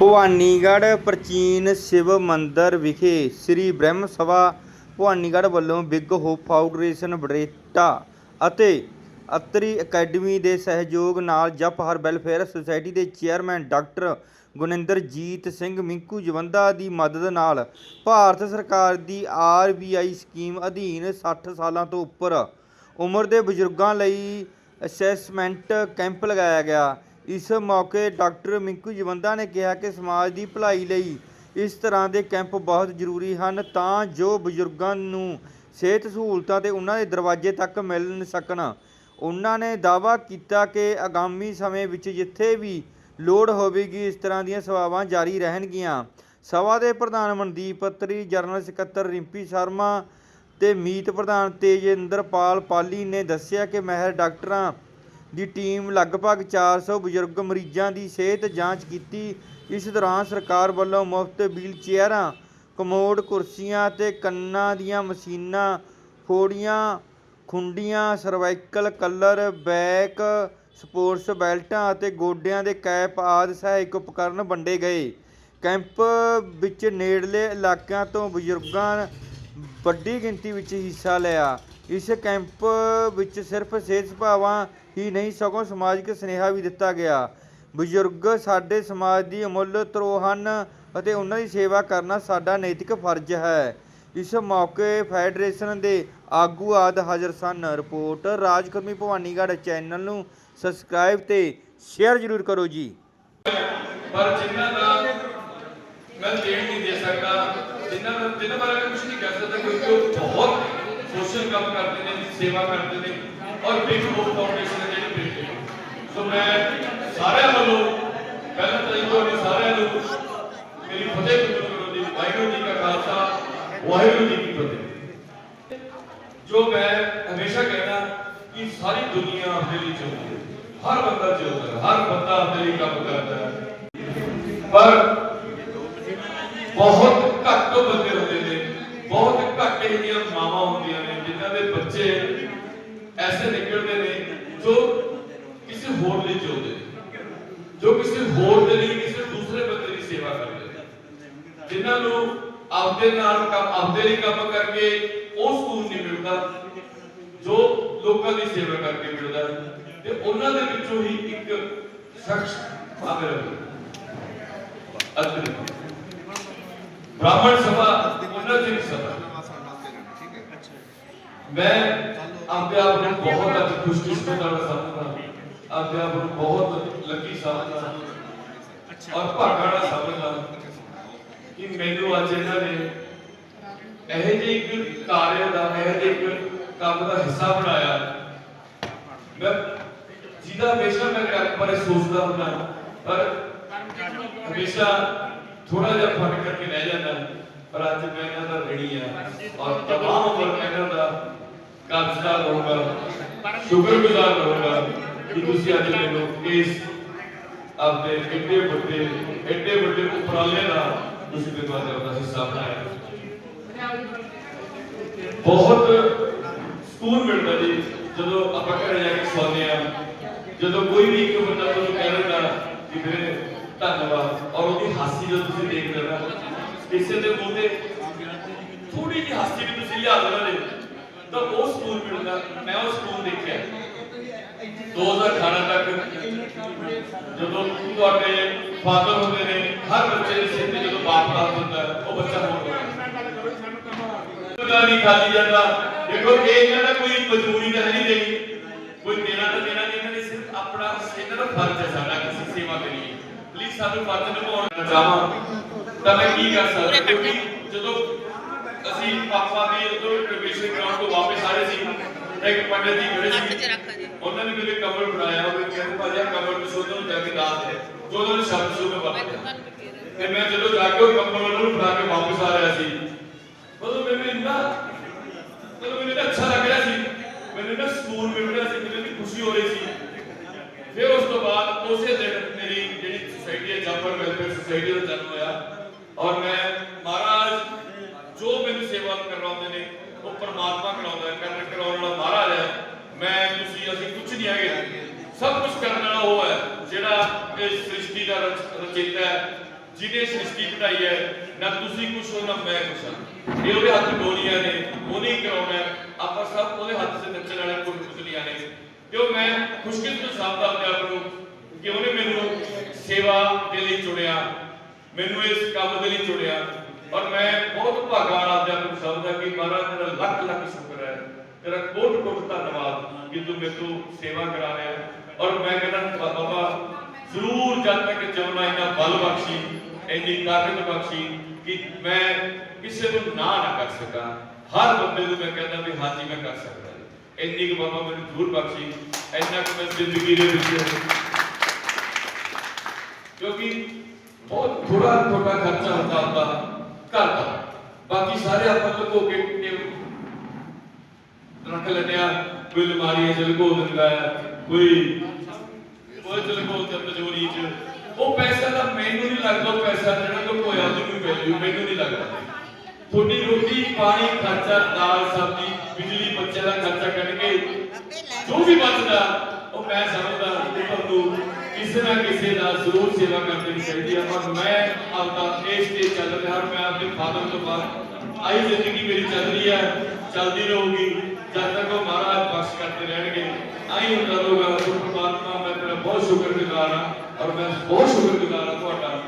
ਭਵਾਨੀਗੜ੍ਹ ਪ੍ਰਾਚੀਨ ਸ਼ਿਵ ਮੰਦਰ ਵਿਖੇ ਸ੍ਰੀ ਬ੍ਰਹਮ ਸਭਾ ਭਵਾਨੀਗੜ੍ਹ ਵੱਲੋਂ ਬਿੱਗ ਹੋਪ ਫਾਊਂਡੇਸ਼ਨ ਬਰੇਟਾ ਅਤੇ ਅਤਰੀ ਅਕੈਡਮੀ ਦੇ ਸਹਿਯੋਗ ਨਾਲ ਜਪ ਹਰ ਵੈਲਫੇਅਰ ਸੁਸਾਇਟੀ ਦੇ ਚੇਅਰਮੈਨ ਡਾਕਟਰ ਗੁਨਿੰਦਰਜੀਤ ਸਿੰਘ ਮਿੰਕੂ ਜਵੰਦਾ ਦੀ ਮਦਦ ਨਾਲ ਭਾਰਤ ਸਰਕਾਰ ਦੀ ਆਰਬੀਆਈ ਸਕੀਮ ਅਧੀਨ 60 ਸਾਲਾਂ ਤੋਂ ਉੱਪਰ ਉਮਰ ਦੇ ਬਜ਼ੁਰਗਾਂ ਲਈ ਅਸੈਸਮੈਂਟ ਕੈਂਪ ਲਗਾਇਆ ਗਿਆ। ਇਸ ਮੌਕੇ ਡਾਕਟਰ ਮਿੰਕੂ ਜਵੰਦਾ ਨੇ ਕਿਹਾ ਕਿ ਸਮਾਜ ਦੀ ਭਲਾਈ ਲਈ ਇਸ ਤਰ੍ਹਾਂ ਦੇ ਕੈਂਪ ਬਹੁਤ ਜ਼ਰੂਰੀ ਹਨ ਤਾਂ ਜੋ ਬਜ਼ੁਰਗਾਂ ਨੂੰ ਸਿਹਤ ਸਹੂਲਤਾਂ ਤੇ ਉਹਨਾਂ ਦੇ ਦਰਵਾਜ਼ੇ ਤੱਕ ਮਿਲ ਸਕਣ। ਉਹਨਾਂ ਨੇ ਦਾਅਵਾ ਕੀਤਾ ਕਿ ਆਗਾਮੀ ਸਮੇਂ ਵਿੱਚ ਜਿੱਥੇ ਵੀ ਲੋੜ ਹੋਵੇਗੀ ਇਸ ਤਰ੍ਹਾਂ ਦੀਆਂ ਸੇਵਾਵਾਂ ਜਾਰੀ ਰਹਿਣਗੀਆਂ। ਸਭਾ ਦੇ ਪ੍ਰਧਾਨ ਮਨਦੀਪ ਅਤਰੀ ਜਨਰਲ ਸਕੱਤਰ ਰਿੰਪੀ ਸ਼ਰਮਾ ਤੇ ਮੀਤ ਪ੍ਰਧਾਨ ਤੇਜਿੰਦਰਪਾਲ ਪਾਲੀ ਨੇ ਦੱਸਿਆ ਕਿ ਮਹਿਰ ਡਾਕਟਰਾਂ ਦੀ ਟੀਮ ਲਗਭਗ 400 ਬਜ਼ੁਰਗ ਮਰੀਜ਼ਾਂ ਦੀ ਸਿਹਤ ਜਾਂਚ ਕੀਤੀ। ਇਸ ਦੌਰਾਨ ਸਰਕਾਰ ਵੱਲੋਂ ਮੁਫਤ ਵੀਲ ਚੇਅਰਾਂ, ਕਮੋਡ ਕੁਰਸੀਆਂ ਤੇ ਕੰਨਾਂ ਦੀਆਂ ਮਸ਼ੀਨਾਂ, ਫੋੜੀਆਂ, ਖੁੰਡੀਆਂ, ਸਰਵਾਈਕਲ ਕਲਰ, ਬੈਕ, ਸਪੋਰਟਸ ਬੈਲਟਾਂ ਅਤੇ ਗੋਡਿਆਂ ਦੇ ਕੈਪ ਆਦਿ ਸਹਾਇਕ ਉਪਕਰਨ ਵੰਡੇ ਗਏ। ਕੈਂਪ ਵਿੱਚ ਨੇੜਲੇ ਇਲਾਕਿਆਂ ਤੋਂ ਬਜ਼ੁਰਗਾਂ ਵੱਡੀ ਗਿਣਤੀ ਵਿੱਚ ਹਿੱਸਾ ਲਿਆ। ਇਸ ਕੈਂਪ ਵਿੱਚ ਸਿਰਫ ਸਿਹਤ ਸੁਭਾਵਾਂ ਹੀ ਨਹੀਂ ਸਗੋਂ ਸਮਾਜਿਕ ਸੁਨੇਹਾ ਵੀ ਦਿੱਤਾ ਗਿਆ। ਬਜ਼ੁਰਗ ਸਾਡੇ ਸਮਾਜ ਦੀ ਅਮੁੱਲ ਧਰੋਹ ਹਨ ਅਤੇ ਉਹਨਾਂ ਦੀ ਸੇਵਾ ਕਰਨਾ ਸਾਡਾ ਨੈਤਿਕ ਫਰਜ਼ ਹੈ। ਇਸ ਮੌਕੇ ਫੈਡਰੇਸ਼ਨ ਦੇ ਆਗੂ ਆਦ ਹਾਜ਼ਰ ਸਨ। ਰਿਪੋਰਟ ਰਾਜਕਰਮੀ ਭਵਾਨੀਗੜ੍ਹ ਚੈਨਲ ਨੂੰ ਸਬਸਕ੍ਰਾਈਬ ਤੇ ਸ਼ੇਅਰ ਜ਼ਰੂਰ ਕਰੋ ਜੀ। ਪਰ ਜਿਨ੍ਹਾਂ ਦਾ ਮੈਂ ਦੇਣ ਨਹੀਂ ਦੇ ਸਕਦਾ ਜਿਨ੍ਹਾਂ ਦਾ ਜਿਨ੍ਹਾਂ ਬਾਰੇ ਕੁਝ ਨਹੀਂ ਕਹਿ ਸਕਦਾ, ਕਿਉਂਕਿ ਉਹ ਬਹੁਤ ਸੋਸ਼ਲ ਕੰਮ ਕਰਦੇ ਨੇ, ਸੇਵਾ ਕਰਦੇ ਨੇ। ਔਰ ਬਿਗ ਹੋਪ ਫਾਊਂਡੇਸ਼ਨ ਦੇ ਜਿਹੜੇ ਬੇਟੇ ਸੋ ਮੈਂ ਸਾਰਿਆਂ ਵੱਲੋਂ ਪਹਿਲਾਂ ਤਾਂ ਇਹ ਤੁਹਾਡੇ ਸਾਰਿਆਂ ਨੂੰ ਮੇਰੀ ਫਤਿਹ ਕਰੋ ਜੀ। ਵਾਹਿਗੁਰੂ ਜੀ ਕਾ ਖਾਲਸਾ, ਵਾਹਿਗੁਰੂ ਜੀ ਕੀ ਫਤਿਹ। ਜੋ ਮੈਂ ਹਮੇਸ਼ਾ ਕਹਿੰਦਾ ਕਿ ਸਾਰੀ ਦੁਨੀਆ ਆਪਣੇ ਲਈ ਚਾਹੁੰਦੀ ਹੈ। ਹਰ ਬੰਦਾ ਚਾਹੁੰਦਾ ਹੈ, ਹਰ ਬੰਦਾ ਆਪਣੇ ਲਈ ਕੰਮ ਕਰਦਾ ਹੈ। ਪਰ ਬਹੁਤ ਘੱਟ ਬੰਦੇ ਹੁੰਦੇ ਨੇ ਬਹੁਤ ਘੱਟ ਇਹ ਜਿਹੀਆਂ ਮਾਵਾਂ ਹੁੰਦੀਆਂ ਨੇ ਜਿਨ੍ਹਾਂ ਦੇ ਬੱਚੇ ਐਸੇ ਨਿਕਲਦੇ ਨੇ ਜੋ ਕਿਸੇ ਹੋਰ ਲਈ ਚਾਹੁੰਦੇ ਨੇ ਜੋ ਕਿਸੇ ਹੋਰ ਦੇ ਲਈ ਕਿਸੇ ਦੂਸਰੇ ਬੰਦੇ ਦੀ ਸੇਵਾ ਕਰਦੇ ਨੇ ਜਿਨ੍ਹਾਂ ਨੂੰ ਆਪਦੇ ਨਾਲ ਕੰਮ ਆਪਦੇ ਲਈ ਕੰਮ ਕਰਕੇ ਉਹ ਸਕੂਨ ਨਹੀਂ ਮਿਲਦਾ, ਜੋ ਲੋਕਾਂ ਦੀ ਸੇਵਾ ਕਰਕੇ ਮਿਲਦਾ ਤੇ ਉਹਨਾਂ ਦੇ ਵਿੱਚੋਂ ਹੀ ਇੱਕ ਸ਼ਖਸ ਆਗਰ ਅਤਰੀ ਬ੍ਰਾਹਮਣ ਸਭਾ, ਉਹਨਾਂ ਦੀ ਸਭਾ। ਮੈਂ ਆਪਦੇ ਆਪ ਨੂੰ ਬਹੁਤ ਅੱਜ ਖੁਸ਼ਕਿਸਮਤ ਵਾਲਾ ਸਮਝਦਾ ਆਪਦੇ ਆਪ ਨੂੰ ਬਹੁਤ ਲੱਕੀ ਸਮਝਦਾ ਔਰ ਭਾਗਾਂ ਵਾਲਾ ਸਮਝਦਾ ਕਿ ਮੈਨੂੰ ਅੱਜ ਇਹਨਾਂ ਨੇ ਇਹ ਜਿਹੇ ਇੱਕ ਕਾਰਜ ਦਾ, ਇਹ ਜਿਹੇ ਇੱਕ ਕੰਮ ਦਾ ਹਿੱਸਾ ਬਣਾਇਆ। ਮੈਂ ਜਿਹਦਾ ਹਮੇਸ਼ਾ ਮੈਂ ਕੰਮ ਬਾਰੇ ਸੋਚਦਾ ਹੁੰਦਾ, ਪਰ ਹਮੇਸ਼ਾ ਥੋੜਾ ਜਿਹਾ ਫ਼ਰਕ ਕਰਕੇ ਰਹਿ ਜਾਂਦਾ, ਪਰ ਅੱਜ ਮੈਂ ਇਹਨਾਂ ਦਾ ਰਣੀ ਆ ਔਰ ਤਮਾਮ ਉਮਰ ਇਹਨਾਂ ਦਾ ਕਰਜ਼ਦਾਰ ਰਹੂੰਗਾ ਸ਼ੁਕਰਗੁਜ਼ਾਰ ਰਹੂੰਗਾ ਕਿ ਤੁਸੀਂ ਅੱਜ ਮੈਨੂੰ ਇਸ ਆਪਣੇ ਏਡੇ ਵੱਡੇ ਏਡੇ ਵੱਡੇ ਉਪਰਾਲੇ ਦਾ ਤੁਸੀਂ ਮੈਨੂੰ ਅੱਜ ਹਿੱਸਾ ਬਣਾਇਆ। ਬਹੁਤ ਸਕੂਨ ਮਿਲਦਾ ਜੀ, ਜਦੋਂ ਆਪਾਂ ਘਰੇ ਜਾ ਕੇ ਸੌਂਦੇ ਆ ਜਦੋਂ ਕੋਈ ਵੀ ਇੱਕ ਬੰਦਾ ਤੁਹਾਨੂੰ ਕਹਿ ਦਿੰਦਾ ਕਿ ਵੀਰੇ ਧੰਨਵਾਦ, ਔਰ ਉਹਦੀ ਹਾਸੀ ਜਦੋਂ ਤੁਸੀਂ ਦੇਖ ਲੈਣਾ ਕਿਸੇ ਦੇ ਮੂੰਹ ਤੇ ਥੋੜੀ ਜਿਹੀ ਹਾਸੀ ਵੀ ਤੁਸੀਂ ਲਿਆ ਦੇਣਾ ਨੇ, ਤਾਂ ਉਹ ਸਕੂਨ ਮਿਲਦਾ, ਮੈਂ ਉਹ ਸਕੂਨ ਦੇਖਿਆ। 2018 ਤੱਕ ਜਦੋਂ ਤੁਹਾਡੇ ਫਾਦਰ ਹੁੰਦੇ ਨੇ, ਹਰ ਬੱਚੇ ਦੇ ਸਿਰ ਤੇ ਜਦੋਂ ਬਾਪ ਦਾ ਹੁੰਦਾ, ਉਹ ਬੱਚਾ ਹੋਰ ਹੁੰਦਾ ਨਹੀਂ ਖਾਲੀ ਜਾਂਦਾ। ਦੇਖੋ ਇਹ ਇਹਨਾਂ ਦਾ ਕੋਈ ਮਜਬੂਰੀ ਤਾਂ ਨਹੀਂ ਦੇਣੀ। ਕੋਈ ਦੇਣਾ ਤਾਂ ਦੇਣਾ ਨਹੀਂ ਇਹਨਾਂ ਨੇ ਸਿਰਫ ਆਪਣਾ ਇਹਨਾਂ ਦਾ ਫਰਜ਼ ਹੈ ਸਾਡਾ ਕਿਸੇ ਸੇਵਾ ਕਰੀਏ। ਪਲੀਜ਼ ਸਾਨੂੰ ਫਰਜ਼ ਨਿਭਾਉਣਾ ਚਾਹਾਂ। ਤਾਂ ਮੈਂ ਕੀ ਕਰ ਸਕਦਾ? ਕਿਉਂਕਿ ਜਦੋਂ ਅਸੀਂ ਪਾਪਾ ਦੇ ਉਦੋਂ ਪ੍ਰਵੇਸ਼ਨ ਗਰਾਊਂਡ ਤੋਂ ਵਾਪਸ ਆ ਰਹੇ ਸੀ ਇੱਕ ਪੰਡਤ ਜੀ ਖੜੇ ਸੀ। ਉਹਨਾਂ ਨੇ ਮੇਰੇ ਕਮਰ ਬਣਾਇਆ ਉਹ ਕਹਿੰਦੇ ਭਾਜੀ ਆਹ ਕਮਰ ਤੁਸੀਂ ਉਹਨਾਂ ਨੂੰ ਜਾ ਕੇ ਦਾਤ ਹੈ ਜੋ ਉਹਨਾਂ ਨੇ ਸ਼ਬਦ ਸੁਣੇ ਵਰਤਿਆ ਤੇ ਮੈਂ ਜਦੋਂ ਜਾ ਕੇ ਉਹ ਕਮਰ ਉਹਨਾਂ ਨੂੰ ਫੜਾ ਕੇ ਵਾਪਸ ਆ ਰਿਹਾ ਸੀ ਉਦੋਂ ਮੈਨੂੰ ਇੰਨਾ ਮੈਨੂੰ ਮੈਨੂੰ ਇੰਨਾ ਅੱਛਾ ਲੱਗ ਰਿਹਾ ਸੀ ਮੈਨੂੰ ਇੰਨਾ ਸਕੂਨ ਮਿਲ ਰਿਹਾ ਸੀ ਮੈਨੂੰ ਇੰਨੀ ਖੁਸ਼ੀ ਹੋ ਰਹੀ ਸੀ ਫਿਰ ਉਸ ਤੋਂ ਬਾਅਦ ਉਸੇ ਦਿਨ ਮੇਰੀ ਜਿਹੜੀ ਸੁਸਾਇਟੀ ਹੈ ਜਾਫਰ ਵੈਲਫੇਅਰ ਸੁਸਾਇਟੀ ਦਾ ਜਨਮ ਹੋਇਆ ਔਰ ਮੈਂ ਮਹਾਰਾਜ ਜੋ ਮੈਨੂੰ ਸੇਵਾ ਕਰਵਾਉਂਦੇ ਨੇ ਉਹ ਪਰਮਾਤਮਾ ਕਰਾਉਂਦਾ ਹੈ ਕਰਨ ਕਰਾਉਣ ਵਾਲਾ ਮਹਾਰਾਜ ਹੈ ਮੈਂ ਤੁਸੀਂ ਅਸੀਂ ਕੁਝ ਨਹੀਂ ਹੈਗੇ ਸਭ ਕੁਝ ਕਰਨ ਵਾਲਾ ਉਹ ਹੈ ਜਿਹੜਾ ਇਸ ਸ੍ਰਿਸ਼ਟੀ ਦਾ ਰਚ- ਰਚੇਤਾ ਹੈ ਜਿਹਨੇ ਸ੍ਰਿਸ਼ਟੀ ਬਣਾਈ ਹੈ ਨਾ ਤੁਸੀਂ ਕੁਛ ਹੋ ਨਾ ਮੈਂ ਕੁਛ ਹਾਂ ਇਹ ਉਹਦੇ ਹੱਥ ਗੋਲੀਆਂ ਨੇ, ਉਹਨੇ ਹੀ ਕਰਾਉਣਾ ਆਪਾਂ ਸਭ ਉਹਦੇ ਹੱਥ 'ਚ ਨੱਚਣ ਵਾਲੇ ਕੋਈ ਪੁਤਲੀਆਂ ਨੇ। ਕਿਉਂ ਮੈਂ ਖੁਸ਼ਕਿਸਮਤ ਸਮਝਦਾ ਆਪਣੇ ਆਪ ਨੂੰ ਕਿ ਉਹਨੇ ਮੈਨੂੰ ਸੇਵਾ ਦੇ ਲਈ ਚੁਣਿਆ, ਮੈਨੂੰ ਇਸ ਕੰਮ ਦੇ ਲਈ ਚੁਣਿਆ। ਔਰ ਮੈਂ ਬਹੁਤ ਭਾਗਾਂ ਨਾਲ ਆਪ ਨੂੰ ਸਮਝਦਾ ਕਿ ਮਹਾਰਾਜ ਤੇਰਾ ਲੱਖ ਲੱਖ ਸ਼ੁਕਰ ਹੈ। ਤੇਰਾ ਕੋਟ ਕੋਟ ਧੰਨਵਾਦ ਕਿ ਤੂੰ ਮੇਰੇ ਸੇਵਾ ਕਰਾ ਰਿਹਾ ਔਰ ਮੈਂ ਕਹਿੰਦਾ, ਬਾਬਾ, ਜ਼ਰੂਰ ਜਦ ਤੱਕ ਜਿਉਣਾ ਇਹਨਾਂ ਬਲ ਬਖਸ਼ੀ, ਇੰਨੀ ਤਾਕਤ ਬਖਸ਼ੀ ਕਿ ਮੈਂ ਕਿਸੇ ਨੂੰ ਨਾ ਨਾ ਕਰ ਸਕਾਂ। ਹਰ ਬੰਦੇ ਨੂੰ ਮੈਂ ਕਹਿੰਦਾ ਵੀ ਹਾਂਜੀ, ਮੈਂ ਕਰ ਸਕਦਾ। ਇੰਨੀ ਕੁ ਬਾਬਾ ਮੈਨੂੰ ਜ਼ਰੂਰ ਬਖਸ਼ੀ। ਇੰਨਾ ਕੁ ਮੈਂ ਜ਼ਿੰਦਗੀ ਦੇ ਵਿੱਚ ਕਿਉਂਕਿ ਬਹੁਤ ਥੋੜਾ ਥੋੜਾ ਖਰਚਾ ਹੁੰਦਾ ਹੁੰਦਾ ਘਰ ਦਾ। ਬਾਕੀ ਸਾਰੇ ਆਪਾਂ ਲੁਕੋ ਕੇ ਰੱਖ ਲੈਂਦੇ ਆ ਕੋਈ ਅਲਮਾਰੀ ਚ ਲੁਕੋ ਦਿੰਦਾ ਹੈ ਕੋਈ ਕੋਈ ਚ ਲੁਕੋ ਦਿੰਦਾ ਤਿਜੋਰੀ ਚ। ਉਹ ਪੈਸਾ ਤਾਂ ਮੈਨੂੰ ਨਹੀਂ ਲੱਗਦਾ ਪੈਸਾ ਜਿਹੜਾ ਲੁਕੋਇਆ ਉਹਦੀ ਵੈਲਿਊ ਮੈਨੂੰ ਨਹੀਂ ਲੱਗਦਾ। ਤੁਹਾਡੀ ਰੋਟੀ, ਪਾਣੀ, ਖਰਚਾ, ਦਾਲ, ਸਬਜ਼ੀ, ਬਿਜਲੀ ਬੱਚੇ ਦਾ ਖਰਚਾ ਕੱਢ ਕੇ ਜੋ ਵੀ ਬਚਦਾ, ਉਹ ਮੈਂ ਸਮਝਦਾ ਕਿ ਤੁਹਾਨੂੰ ਕਿਸੇ ਨਾ ਕਿਸੇ ਦਾ ਜ਼ਰੂਰ ਸੇਵਾ ਕਰਨੀ ਚਾਹੀਦੀ ਹੈ ਪਰ ਮੈਂ ਆਪਦਾ ਇਸ ਤੇ ਚੱਲ ਰਿਹਾ ਮੈਂ ਆਪਣੇ ਫਾਦਰ ਤੋਂ ਬਾਅਦ ਆਈ ਜ਼ਿੰਦਗੀ ਮੇਰੀ ਚੱਲ ਰਹੀ ਹੈ ਚੱਲਦੀ ਰਹੂਗੀ। ਜਦ ਤੱਕ ਉਹ ਮਹਾਰਾਜ ਬਖਸ਼ ਕਰਦੇ ਰਹਿਣਗੇ, ਆਈ ਹੁੰਦਾ ਰਹੂਗਾ ਸੋ ਪ੍ਰਮਾਤਮਾ, ਮੈਂ ਤੇਰਾ ਬਹੁਤ ਸ਼ੁਕਰਗੁਜ਼ਾਰ ਹਾਂ, ਔਰ ਮੈਂ ਬਹੁਤ ਸ਼ੁਕਰਗੁਜ਼ਾਰ ਹਾਂ ਤੁਹਾਡਾ।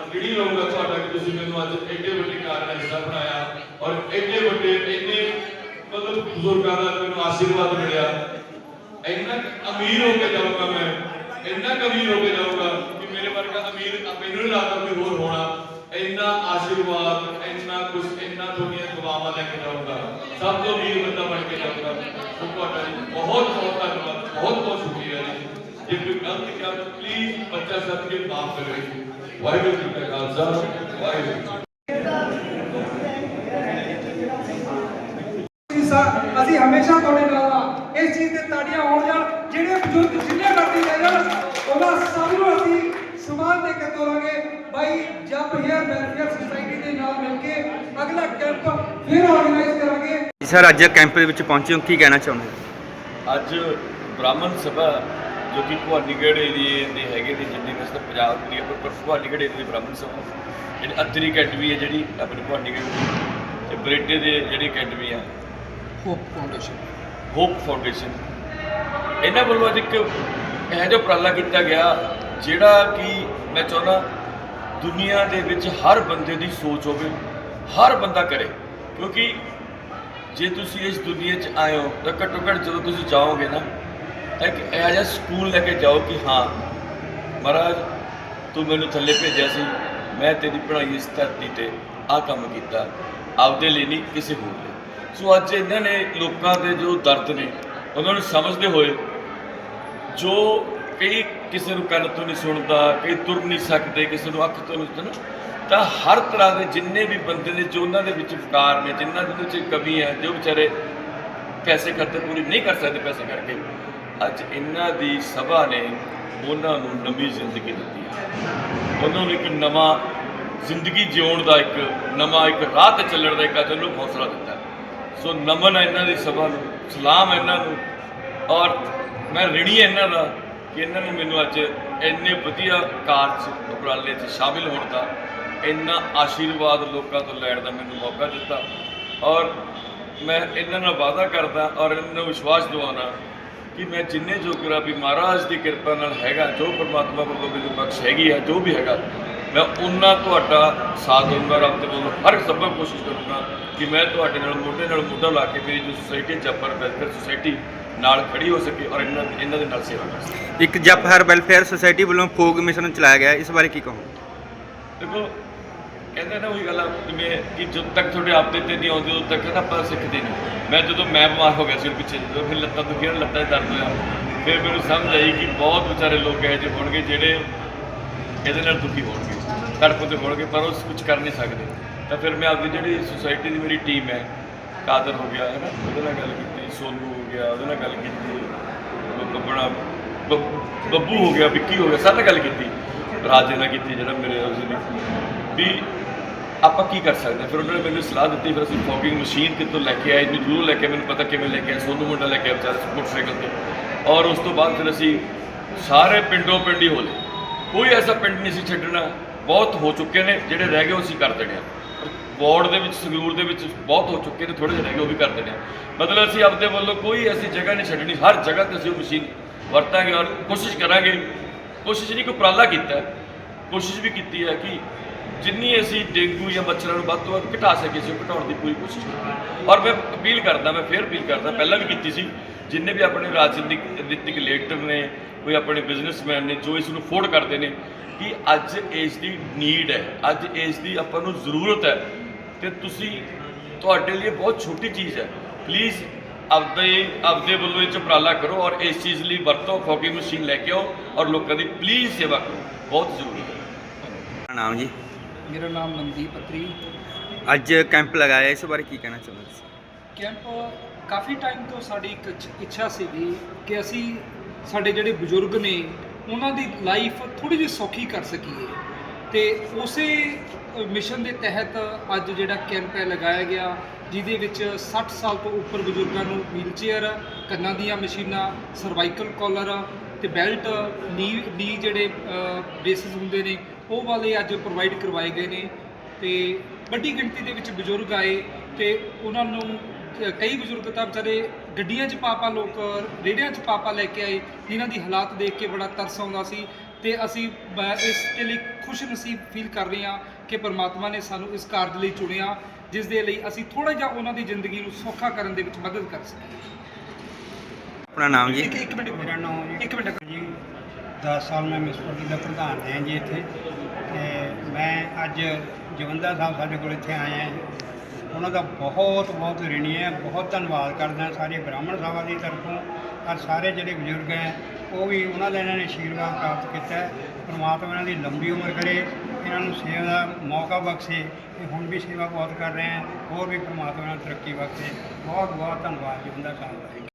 ਔਰ ਜਿਹੜੀ ਰਹੂੰਗਾ ਤੁਹਾਡਾ ਕਿ ਤੁਸੀਂ ਮੈਨੂੰ ਅੱਜ ਐਡੇ ਵੱਡੇ ਕਾਰਨ ਦਾ ਹਿੱਸਾ ਬਣਾਇਆ ਔਰ ਐਡੇ ਵੱਡੇ ਇੰਨੇ ਮਤਲਬ ਬਜ਼ੁਰਗਾਂ ਦਾ ਮੈਨੂੰ ਆਸ਼ੀਰਵਾਦ ਮਿਲਿਆ ਇੰਨਾ ਕੁ ਅਮੀਰ ਹੋ ਕੇ ਜਾਊਂਗਾ ਮੈਂ ਇੰਨਾ ਕੁ ਅਮੀਰ ਹੋ ਕੇ ਜਾਊਂਗਾ ਕਿ ਮੇਰੇ ਵਰਗਾ ਅਮੀਰ ਮੈਨੂੰ ਨਹੀਂ ਲੱਗਦਾ ਕੋਈ ਹੋਰ ਹੋਣਾ ਇੰਨਾ ਆਸ਼ੀਰਵਾਦ ਇੰਨਾ ਕੁਝ ਇੰਨਾ ਦੁਨੀਆ ਦੁਆਵਾਂ ਲੈ ਕੇ ਜਾਊਂਗਾ ਸਭ ਤੋਂ ਅਮੀਰ ਬੰਦਾ ਬਣ ਕੇ ਜਾਊਂਗਾ ਸੋ ਤੁਹਾਡਾ ਜੀ ਬਹੁਤ ਬਹੁਤ ਧੰਨਵਾਦ ਬਹੁਤ ਬਹੁਤ ਸ਼ੁਕਰੀਆ ਜੀ ਜੇ ਕੋਈ ਗਲਤੀ ਕਰ ਤਾਂ ਪਲੀਜ਼ ਬੱਚਾ ਸੱਤ ਕੇ ਮਾਫ ਕਰਿਓ ਜੀ ਵਾਹਿਗੁਰੂ ਜੀ ਕਾ ਖਾਲਸਾ ਵਾਹਿਗੁਰੂ ਜੀ ਕੀ ਫਤਿਹ। ਅਸੀਂ ਸਾ- ਅਸੀਂ ਹਮੇਸ਼ਾ ਤੁਹਾਡੇ ਨਾਲ ਆ। ਇਸ ਚੀਜ਼ ਤੇ ਤਾੜੀਆਂ ਹੋਣ ਜਾਣ ਜਿਹੜੇ ਬਜ਼ੁਰਗ ਜਿੰਨੇ ਮਰਜ਼ੀ ਲੈ ਜਾਣ ਉਹਨਾਂ ਸਭ ਨੂੰ ਅਸੀਂ ਸਮਾਨ ਦੇ ਕੇ ਤੋਰਾਂਗੇ। ਬਾਈ ਜੱਪ ਹੇਅਰ ਵੈਲਫੇਅਰ ਸੁਸਾਇਟੀ ਦੇ ਨਾਲ ਮਿਲ ਕੇ ਅਗਲਾ ਕੈਂਪ ਫਿਰ ਆਰਗੇਨਾਈਜ਼ ਕਰਾਂਗੇ। ਸਰ ਅੱਜ ਕੈਂਪ ਦੇ ਵਿੱਚ ਪਹੁੰਚੇ ਹੋ ਕੀ ਕਹਿਣਾ ਚਾਹੁੰਦੇ ਅੱਜ ਬ੍ਰਾਹਮਣ ਸਭਾ ਜੋ ਕਿ ਭਵਾਨੀਗੜ੍ਹ ਏਰੀਏ ਦੇ ਹੈਗੇ ਨੇ ਜਿੰਨੇ ਵੈਸੇ ਤਾਂ ਪੰਜਾਬ ਦੀ ਪਰ ਪਰ ਭਵਾਨੀਗੜ੍ਹ ਏਰੀਏ ਦੀ ਬ੍ਰਾਹਮਣ ਸਭਾ ਜਿਹੜੀ ਅੱਤਰੀ ਅਕੈਡਮੀ ਹੈ ਜਿਹੜੀ ਆਪਣੇ ਭਵਾਨੀਗੜ੍ਹ ਦੀ ਤੇ ਬਰੇਟੇ ਦੇ ਜਿਹੜੀ ਅਕੈਡਮੀ ਆ ਹੋਪ ਫਾਊਂਡੇਸ਼ਨ। Hop foundation. ਇਹਨਾਂ ਵੱਲੋਂ ਅੱਜ ਇੱਕ ਇਹੋ ਜਿਹਾ ਉਪਰਾਲਾ ਕੀਤਾ ਗਿਆ ਜਿਹੜਾ ਕਿ ਮੈਂ ਚਾਹੁੰਦਾ ਦੁਨੀਆ ਦੇ ਵਿੱਚ ਹਰ ਬੰਦੇ ਦੀ ਸੋਚ ਹੋਵੇ ਹਰ ਬੰਦਾ ਕਰੇ। ਕਿਉਂਕਿ ਜੇ ਤੁਸੀਂ ਇਸ ਦੁਨੀਆ 'ਚ ਆਏ ਹੋ ਤਾਂ ਘੱਟੋ ਘੱਟ ਜਦੋਂ ਤੁਸੀਂ ਜਾਓਗੇ ਨਾ ਇੱਕ ਇਹੋ ਜਿਹਾ ਸਕੂਲ ਲੈ ਕੇ ਜਾਓ ਕਿ ਹਾਂ, ਮਹਾਰਾਜ, ਤੂੰ ਮੈਨੂੰ ਥੱਲੇ ਭੇਜਿਆ ਸੀ, ਮੈਂ ਤੇਰੀ ਪੜ੍ਹਾਈ ਇਸ ਧਰਤੀ ਤੇ ਆਹ ਕੰਮ ਕੀਤਾ, ਆਪਦੇ ਲਈ ਨਹੀਂ ਕਿਸੇ ਹੋਰ ਲਈ। ਸੋ ਅੱਜ ਇਹਨਾਂ ਨੇ ਲੋਕਾਂ ਦੇ ਜੋ ਦਰਦ ਨੇ, ਉਹਨਾਂ ਨੂੰ ਸਮਝਦੇ ਹੋਏ ਜੋ ਕਈ ਕਿਸੇ ਨੂੰ ਕੰਨ ਤੋਂ ਨਹੀਂ ਸੁਣਦਾ, ਕਈ ਤੁਰ ਨਹੀਂ ਸਕਦੇ, ਕਿਸੇ ਨੂੰ ਅੱਖ ਤੋਂ ਨਹੀਂ ਸੁਣਦਾ ਤਾਂ ਹਰ ਤਰ੍ਹਾਂ ਦੇ ਜਿੰਨੇ ਵੀ ਬੰਦੇ ਨੇ ਜੋ ਉਹਨਾਂ ਦੇ ਵਿੱਚ ਵਿਕਾਰ ਨੇ ਜਿਨ੍ਹਾਂ ਦੇ ਵਿੱਚ ਕਮੀ ਹੈ, ਜੋ ਵਿਚਾਰੇ ਪੈਸੇ ਖਰਚੇ ਪੂਰੀ ਨਹੀਂ ਕਰ ਸਕਦੇ ਪੈਸੇ ਕਰਕੇ ਅੱਜ ਇਹਨਾਂ ਦੀ ਸਭਾ ਨੇ ਉਹਨਾਂ ਨੂੰ ਨਵੀਂ ਜ਼ਿੰਦਗੀ ਦਿੱਤੀ ਹੈ। ਉਹਨਾਂ ਨੂੰ ਇੱਕ ਨਵਾਂ ਜ਼ਿੰਦਗੀ ਜਿਉਣ ਦਾ ਇੱਕ ਨਵਾਂ ਇੱਕ ਰਾਹ ਤੇ ਚੱਲਣ ਦਾ ਇੱਕ ਅੱਜ ਨੂੰ ਹੌਸਲਾ ਦਿੱਤਾ ਸੋ ਨਮਨ ਹੈ ਇਹਨਾਂ ਦੀ ਸਭਾ ਨੂੰ, ਸਲਾਮ ਇਹਨਾਂ ਨੂੰ। ਔਰ ਮੈਂ ਰਿਣੀ ਇਹਨਾਂ ਦਾ ਕਿ ਇਹਨਾਂ ਨੇ ਮੈਨੂੰ ਅੱਜ ਇੰਨੇ ਵਧੀਆ ਕਾਰਜ ਉਪਰਾਲੇ 'ਚ ਸ਼ਾਮਿਲ ਹੋਣ ਦਾ, ਇੰਨਾ ਆਸ਼ੀਰਵਾਦ ਲੋਕਾਂ ਤੋਂ ਲੈਣ ਦਾ ਮੈਨੂੰ ਮੌਕਾ ਦਿੱਤਾ। ਔਰ ਮੈਂ ਇਹਨਾਂ ਨਾਲ ਵਾਅਦਾ ਕਰਦਾ ਔਰ ਇਹਨਾਂ ਨੂੰ ਵਿਸ਼ਵਾਸ ਦਿਵਾਉਣਾ ਕਿ ਮੈਂ ਜਿੰਨੇ ਜੋਗਰਾ ਵੀ ਮਹਾਰਾਜ ਦੀ ਕਿਰਪਾ ਨਾਲ ਹੈਗਾ ਜੋ ਪਰਮਾਤਮਾ ਵੱਲੋਂ ਮੈਨੂੰ ਬਖਸ਼ ਹੈਗੀ ਹੈ ਜੋ ਵੀ ਹੈਗਾ ਮੈਂ ਉਹਨਾਂ ਤੁਹਾਡਾ ਸਾਥ ਦਊਂਗਾ ਰੱਬ ਦੇ ਵੱਲੋਂ ਹਰ ਸੰਭਵ ਕੋਸ਼ਿਸ਼ ਕਰੂੰਗਾ ਕਿ ਮੈਂ ਤੁਹਾਡੇ ਨਾਲ ਮੋਢੇ ਨਾਲ ਮੋਢਾ ਲਾ ਕੇ ਮੇਰੀ ਜੋ ਸੁਸਾਇਟੀ ਜੱਪਰ ਵੈਲਫੇਅਰ ਸੁਸਾਇਟੀ ਨਾਲ ਖੜੀ ਹੋ ਸਕੇ ਔਰ ਇਹਨਾਂ ਇਹਨਾਂ ਦੇ ਨਾਲ ਸੇਵਾ ਕਰ ਸਕੇ ਇੱਕ ਜਪ ਹਰ ਵੈਲਫੇਅਰ ਸੁਸਾਇਟੀ ਵੱਲੋਂ ਫੋਗ ਮਿਸ਼ਨ ਚਲਾਇਆ ਗਿਆ। ਇਸ ਬਾਰੇ ਕੀ ਕਹੋ ਦੇਖੋ ਕਹਿੰਦੇ ਨਾ ਉਹੀ ਗੱਲ ਆ ਜਿਵੇਂ ਕਿ ਜਦੋਂ ਤੱਕ ਤੁਹਾਡੇ ਆਪਦੇ ਤੇ ਨਹੀਂ ਆਉਂਦੇ, ਉਦੋਂ ਤੱਕ ਨਾ ਆਪਾਂ ਸਿੱਖਦੇ ਨਹੀਂ। ਮੈਂ ਜਦੋਂ ਮੈਂ ਬਿਮਾਰ ਹੋ ਗਿਆ ਸੀ ਪਿੱਛੇ, ਜਦੋਂ ਫਿਰ ਲੱਤਾਂ ਦੁਖੀਆਂ, ਲੱਤਾਂ 'ਚ ਦਰਦ ਹੋਇਆ। ਫਿਰ ਮੈਨੂੰ ਸਮਝ ਆਈ ਕਿ ਬਹੁਤ ਵਿਚਾਰੇ ਲੋਕ ਇਹੋ ਜਿਹੇ ਹੋਣਗੇ ਜਿਹੜੇ ਇਹਦੇ ਨਾਲ ਦੁਖੀ ਹੋਣਗੇ ਤੜਫਦੇ ਹੋਣਗੇ, ਪਰ ਉਹ ਕੁਝ ਕਰ ਨਹੀਂ ਸਕਦੇ। ਤਾਂ ਫਿਰ ਮੈਂ ਆਪਦੀ ਜਿਹੜੀ ਸੁਸਾਇਟੀ ਦੀ ਮੇਰੀ ਟੀਮ ਹੈ, ਕਾਦਰ ਹੋ ਗਿਆ ਹੈ ਨਾ ਉਹਦੇ ਨਾਲ ਗੱਲ ਕੀਤੀ, ਸੋਨੂ ਹੋ ਗਿਆ, ਉਹਦੇ ਨਾਲ ਗੱਲ ਕੀਤੀ ਉਹ ਕੱਪੜਾ ਬੱਬੂ ਹੋ ਗਿਆ, ਵਿੱਕੀ ਹੋ ਗਿਆ, ਸਭ ਨਾਲ ਗੱਲ ਕੀਤੀ, ਰਾਜੇ ਨਾਲ ਕੀਤੀ, ਜਿਹੜਾ ਮੇਰੇ ਉਸ ਦੀ ਵੀ ਆਪਾਂ ਕੀ ਕਰ ਸਕਦੇ ਹਾਂ? ਫਿਰ ਉਹਨਾਂ ਨੇ ਮੈਨੂੰ ਸਲਾਹ ਦਿੱਤੀ, ਫਿਰ ਅਸੀਂ ਫੋਗਿੰਗ ਮਸ਼ੀਨ ਕਿੱਥੋਂ ਲੈ ਕੇ ਆਏ ਇਹਨੂੰ ਜ਼ਰੂਰ ਲੈ ਕੇ ਮੈਨੂੰ ਪਤਾ ਕਿਵੇਂ ਲੈ ਕੇ ਆਏ, ਸੋਨੂ ਮੁੰਡਾ ਲੈ ਕੇ ਆਇਆ ਵਿਚਾਰਾ ਮੋਟਰਸਾਈਕਲ ਤੇ। ਔਰ ਉਸ ਤੋਂ ਬਾਅਦ ਫਿਰ ਅਸੀਂ ਸਾਰੇ ਪਿੰਡੋਂ ਪਿੰਡ ਹੀ ਹੋਲੇ ਕੋਈ ਐਸਾ ਪਿੰਡ ਨਹੀਂ ਸੀ ਛੱਡਣਾ, ਬਹੁਤ ਹੋ ਚੁੱਕੇ ਨੇ, ਜਿਹੜੇ ਰਹਿ ਗਏ ਉਹ ਅਸੀਂ ਕਰ ਦੇਣੇ ਆ। ਵਾਰਡ ਦੇ ਵਿੱਚ, ਸੰਗਰੂਰ ਦੇ ਵਿੱਚ ਬਹੁਤ ਹੋ ਚੁੱਕੇ ਨੇ ਥੋੜੇ ਜਿਹੇ ਰਹਿ ਗਏ ਉਹ ਵੀ ਕਰ ਦੇਣੇ ਆ। ਮਤਲਬ ਅਸੀਂ ਆਪਦੇ ਵੱਲੋਂ ਕੋਈ ਐਸੀ ਜਗ੍ਹਾ ਨਹੀਂ ਛੱਡਣੀ, ਹਰ ਜਗ੍ਹਾ ਤੇ ਅਸੀਂ ਉਹ ਮਸ਼ੀਨ ਵਰਤਾਂਗੇ ਔਰ ਕੋਸ਼ਿਸ਼ ਕਰਾਂਗੇ। ਕੋਸ਼ਿਸ਼ ਨਹੀਂ ਕੋਈ ਉਪਰਾਲਾ ਕੀਤਾ ਕੋਸ਼ਿਸ਼ ਵੀ ਕੀਤੀ ਹੈ ਕਿ ਜਿੰਨੀ ਅਸੀਂ ਡੇਂਗੂ ਜਾਂ ਮੱਛਰਾਂ ਨੂੰ ਵੱਧ ਤੋਂ ਵੱਧ ਘਟਾ ਸਕੀਏ ਸੀ, ਉਹ ਘਟਾਉਣ ਦੀ ਪੂਰੀ ਕੋਸ਼ਿਸ਼ ਕੀਤੀ। ਔਰ ਮੈਂ ਅਪੀਲ ਕਰਦਾ, ਮੈਂ ਫੇਰ ਅਪੀਲ ਕਰਦਾ, ਪਹਿਲਾਂ ਵੀ ਕੀਤੀ ਸੀ, ਜਿੰਨੇ ਵੀ ਆਪਣੇ ਰਾਜਨੀਤਿਕ ਨੀਤਿਕ ਲੀਡਰ ਨੇ, ਕੋਈ ਆਪਣੇ ਬਿਜ਼ਨਸਮੈਨ ਨੇ, ਜੋ ਇਸ ਨੂੰ ਅਫੋਰਡ ਕਰਦੇ ਨੇ ਕਿ ਅੱਜ ਇਸ ਦੀ ਨੀਡ ਹੈ, ਅੱਜ ਇਸ ਦੀ ਆਪਾਂ ਨੂੰ ਜ਼ਰੂਰਤ ਹੈ, ਤੇ ਤੁਸੀਂ ਤੁਹਾਡੇ ਲਈ ਬਹੁਤ ਛੋਟੀ ਚੀਜ਼ ਹੈ। ਪਲੀਜ਼ ਆਪਦੇ ਆਪਦੇ ਵੱਲੋਂ ਇਹ 'ਚ ਉਪਰਾਲਾ ਕਰੋ ਔਰ ਇਸ ਚੀਜ਼ ਲਈ ਵਰਤੋ ਫੋਕਿੰਗ ਮਸ਼ੀਨ ਲੈ ਕੇ ਆਓ ਔਰ ਲੋਕਾਂ ਦੀ ਪਲੀਜ਼ ਸੇਵਾ ਕਰੋ। ਬਹੁਤ ਜ਼ਰੂਰੀ ਹੈ। ਨਾਮ ਜੀ? ਮੇਰਾ ਨਾਮ ਮਨਦੀਪ ਅਤਰੀ ਅੱਜ ਕੈਂਪ ਲਗਾਇਆ ਇਸ ਬਾਰੇ ਕੀ ਕਹਿਣਾ ਚਾਹੁੰਦੇ ਤੁਸੀਂ? ਕੈਂਪ ਕਾਫੀ ਟਾਈਮ ਤੋਂ ਸਾਡੀ ਇੱਕ ਇੱਛ- ਸੀਗੀ ਕਿ ਅਸੀਂ ਸਾਡੇ ਜਿਹੜੇ ਬਜ਼ੁਰਗ ਨੇ ਉਹਨਾਂ ਦੀ ਲਾਈਫ ਥੋੜੀ ਜਿਹੀ ਸੌਖੀ ਕਰ ਸਕੀਏ। ਤੇ ਉਸੇ ਮਿਸ਼ਨ ਦੇ ਤਹਿਤ ਅੱਜ ਜਿਹੜਾ ਕੈਂਪ ਹੈ ਲਗਾਇਆ ਗਿਆ ਜਿਹਦੇ ਵਿੱਚ 60 ਸਾਲ ਤੋਂ ਉੱਪਰ ਬਜ਼ੁਰਗਾਂ ਨੂੰ ਵੀਲਚੇਅਰ ਕੰਨਾਂ ਦੀਆਂ ਮਸ਼ੀਨਾਂ ਸਰਵਾਈਕਲ ਕਾਲਰ ਤੇ ਬੈਲਟ ਨੀ ਨੀ ਜਿਹੜੇ ਬੇਸਿਸ ਹੁੰਦੇ ਨੇ ਉਹ ਵਾਲੇ ਅੱਜ ਪ੍ਰੋਵਾਈਡ ਕਰਵਾਏ ਗਏ ਨੇ ਤੇ ਵੱਡੀ ਗਿਣਤੀ ਦੇ ਵਿੱਚ ਬਜ਼ੁਰਗ ਆਏ ਤੇ ਉਹਨਾਂ ਨੂੰ ਕਈ ਬਜ਼ੁਰਗ ਤਾਂ ਵਿਚਾਰੇ ਗੱਡੀਆਂ 'ਚ ਪਾਪਾ ਲੋਕ ਰੇੜਿਆਂ 'ਚ ਪਾਪਾ ਲੈ ਕੇ ਆਏ ਜਿਨ੍ਹਾਂ ਦੀ ਹਾਲਾਤ ਦੇਖ ਕੇ ਬੜਾ ਤਰਸ ਆਉਂਦਾ ਸੀ ਤੇ ਅਸੀਂ ਇਸ ਦੇ ਲਈ ਖੁਸ਼ ਨਸੀਬ ਫੀਲ ਕਰ ਰਹੇ ਹਾਂ ਕਿ ਪਰਮਾਤਮਾ ਨੇ ਸਾਨੂੰ ਇਸ ਕਾਰਜ ਲਈ ਚੁਣਿਆ ਜਿਸ ਦੇ ਲਈ ਅਸੀਂ ਥੋੜਾ ਜਿਹਾ ਉਹਨਾਂ ਦੀ ਜ਼ਿੰਦਗੀ ਨੂੰ ਸੌਖਾ ਕਰਨ ਦੇ ਵਿੱਚ ਮਦਦ ਕਰ ਸਕੀਏ ਆਪਣਾ ਨਾਮ ਜੀ? ਇੱਕ ਮਿੰਟ ਮੇਰਾ ਨਾਮ ਜੀ। ਇੱਕ ਮਿੰਟ। ਜੀ 10 ਸਾਲ ਮੈਂ ਮਿਸਪਰਤੀ ਦਾ ਪ੍ਰਧਾਨ ਰਿਹਾ ਜੀ ਇੱਥੇ। ਅੱਜ ਜਵੰਦਾ ਸਾਹਿਬ ਸਾਡੇ ਕੋਲ ਇੱਥੇ ਆਏ ਆ। ਉਹਨਾਂ ਦਾ ਬਹੁਤ ਬਹੁਤ ਰਿਣੀ ਹੈ। ਬਹੁਤ ਧੰਨਵਾਦ ਕਰਦਾ ਸਾਰੇ ਬ੍ਰਾਹਮਣ ਸਭਾ ਦੀ ਤਰਫੋਂ। ਔਰ ਸਾਰੇ ਜਿਹੜੇ ਬਜ਼ੁਰਗ ਹੈ, ਉਹ ਵੀ ਉਹਨਾਂ ਦਾ ਇਹਨਾਂ ਨੇ ਆਸ਼ੀਰਵਾਦ ਪ੍ਰਾਪਤ ਕੀਤਾ ਪਰਮਾਤਮਾ ਇਹਨਾਂ ਦੀ ਲੰਬੀ ਉਮਰ ਕਰੇ, ਇਹਨਾਂ ਨੂੰ ਸੇਵਾ ਦਾ ਮੌਕਾ ਬਖਸ਼ੇ ਇਹ ਹੁਣ ਵੀ ਸੇਵਾ ਬਹੁਤ ਕਰ ਰਹੇ ਹੈ। ਹੋਰ ਵੀ ਪਰਮਾਤਮਾ ਨਾਲ ਤਰੱਕੀ ਬਖਸ਼ੇ। ਬਹੁਤ ਬਹੁਤ ਧੰਨਵਾਦ ਜੀ ਜਵੰਦਾ ਸਾਹਿਬ ਦਾ।